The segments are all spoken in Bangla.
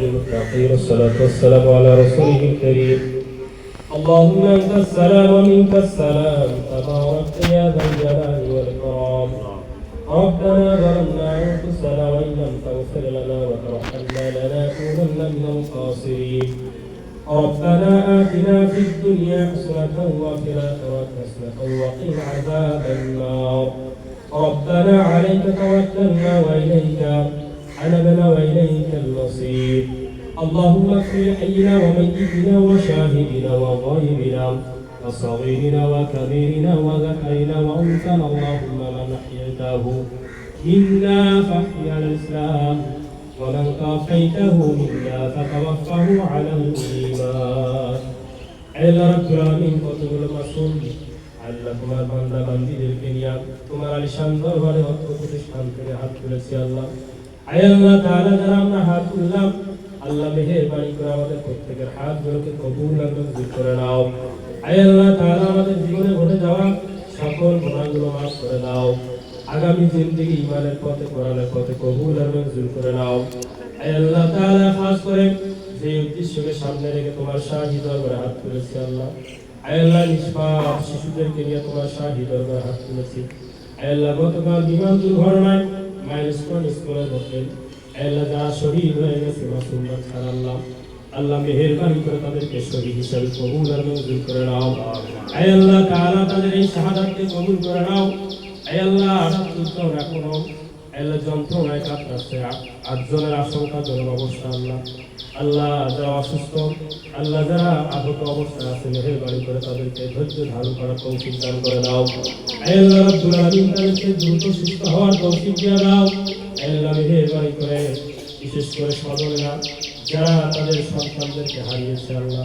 للمتقين والصلاة والسلام على رسوله الكريم. اللهم أنت السلام ومنك السلام. تبارك يا ذا الجلال والإكرام. ربنا ظلمنا أنفسنا وإن لم تغفر لنا وترحمنا لنكونن من الخاسرين. ربنا آتنا في الدنيا حسنة وفي الآخرة حسنة وقنا عذاب النار. ربنا عليك توكلنا وإليك عنبنا وإليك المصير اللهم اغفر لحينا وميتنا وشاهدنا وغائبنا وصغيرنا وكبيرنا وذكرنا وأنثانا اللهم من أحييته منا فاحيا على الإسلام ومن توفيته منا فتوفه على الإيمان আল্লাহ রাব্বুল আলামিন কতগুলো মাসুম আল্লাহ তোমার বান্দা বান্দীদেরকে নিয়ে তোমার আলিশান দরবারে অর্থ প্রতিষ্ঠান করে হাত তুলেছি আল্লাহ আল্লাহ তাআলা, যারা আমরা হাত তুললাম, আল্লাহ মেহেরবানি করে আমাদের প্রত্যেকের কবুল করে নাও। আল্লাহ তাআলা, আমাদের জীবনে ঘটে যাওয়া সকল গুনাহগুলো মাফ করে দাও আগামী ইমানের পথে পথে কবুল আর মঞ্জুর করে নাও। আল্লাহ তাআলা, খাস করে যে উদ্দেশ্যকে সামনে রেখে তোমার শাহী দরবারে হাত তুলেছি আল্লাহ। আয় আল্লাহ, নিষ্পাপ শিশুদেরকে নিয়ে তোমার শাহী দরবারে হাত তুলেছি। আয় আল্লাহ, গতকাল বিমান দুর্ঘটনায় মায়ের স্কুল আয় আল্লাহ যারা শহীদ হয়ে গেছে মাসুম বাচ্চার আল্লাহ। আল্লাহ মেহেরবানি করে তাদেরকে শহীদ হিসাবে কবুল আর মঞ্জুর করে নাও। আয় আল্লাহ তাআলা তাদের এই শাহাদাতকে কবুল করে নাও? আয় আল্লাহ আঘাতযুক্ত এখনও আল্লাহ যন্ত্রণায় কাতরাচ্ছে। আটজনের আশঙ্কাজনক অবস্থা আল্লাহ। আল্লাহ যারা অসুস্থ, আল্লাহ যারা আহত অবস্থায় আছে, মেহেরবানি করে তাদেরকে ধৈর্য ধারণ করার তৌফিক দান করে দাও। আল্লাহ রাব্বুল তাদেরকে দ্রুত সুস্থ হওয়ার তৌফিক দিয়ে দাও। আল্লাহ, মেহেরবানি করে, বিশেষ করে স্বজনেরা, যারা তাদের সন্তানদেরকে হারিয়েছে আল্লাহ।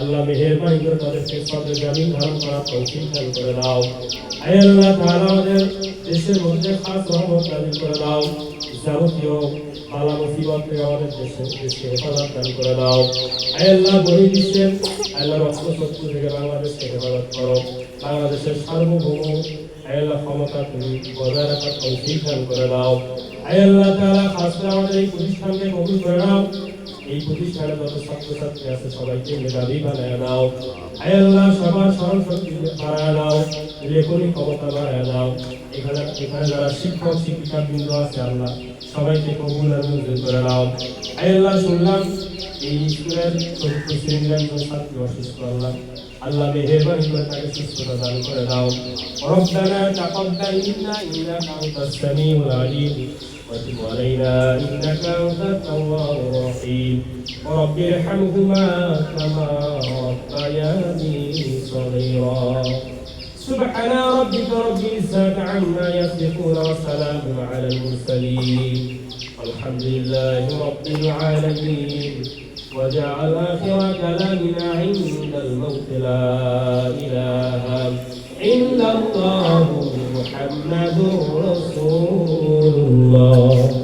আল্লাহ মেহেরবানি করে তাদেরকে সদর জামিন ধারণ করার তৌফিক দান করে দাও। আয় আল্লাহ তাআলা আমাদের দেশের মধ্যে খাস রহমত নাজিল করে দাও। যাবতীয় বালা মুসিবত থেকে আমাদের দেশে দেশকে হেফাজত দান করে দাও। আয় আল্লাহ বহি বিশ্বের আল্লাহ রক্ত শত্রু থেকে বাংলাদেশকে হেফাজত করো। বাংলাদেশের সার্বভৌম আয় আল্লাহ ক্ষমতা তুমি বজায় রাখার তৌফিক দান করে দাও। আয় আল্লাহ তাআলা, খাস করে আমাদের এই প্রতিষ্ঠানকে কবুল করে নাও। এই প্রতিষ্ঠানে যত ছাত্রছাত্রী আছে, সবাইকে মেধাবী বানায় দাও আয় আল্লাহ, সবার সরল শক্তি বাড়ায় দাও রেকর্ডি ক্ষমতা বাড়ায় দাও এখানে এখানে যারা শিক্ষক শিক্ষিকা বৃন্দ আছে, আল্লাহ সবাইকে কবুল আর মঞ্জুর করে দাও আয় আল্লাহ, শুনলাম এই স্কুলের চতুর্থ শ্রেণির একজন ছাত্রী অসুস্থ, আল্লাহ। আল্লাহ মেহেরবানি করে তাকে সুস্থতা দান করে দাও রব্বানা তাকাব্বাল মিন্না ইন্নাকা আনতাস সামিউল আলিম। وتب علينا إنك أنت التواب الرحيم. رب ارحمهما كما ربياني صغيرا. سبحان ربك رب العزة عما يصفون وسلام على المرسلين. الحمد لله رب العالمين. وجعل آخر كلامنا عند الموت لا إله إلا الله محمد رسول Oh.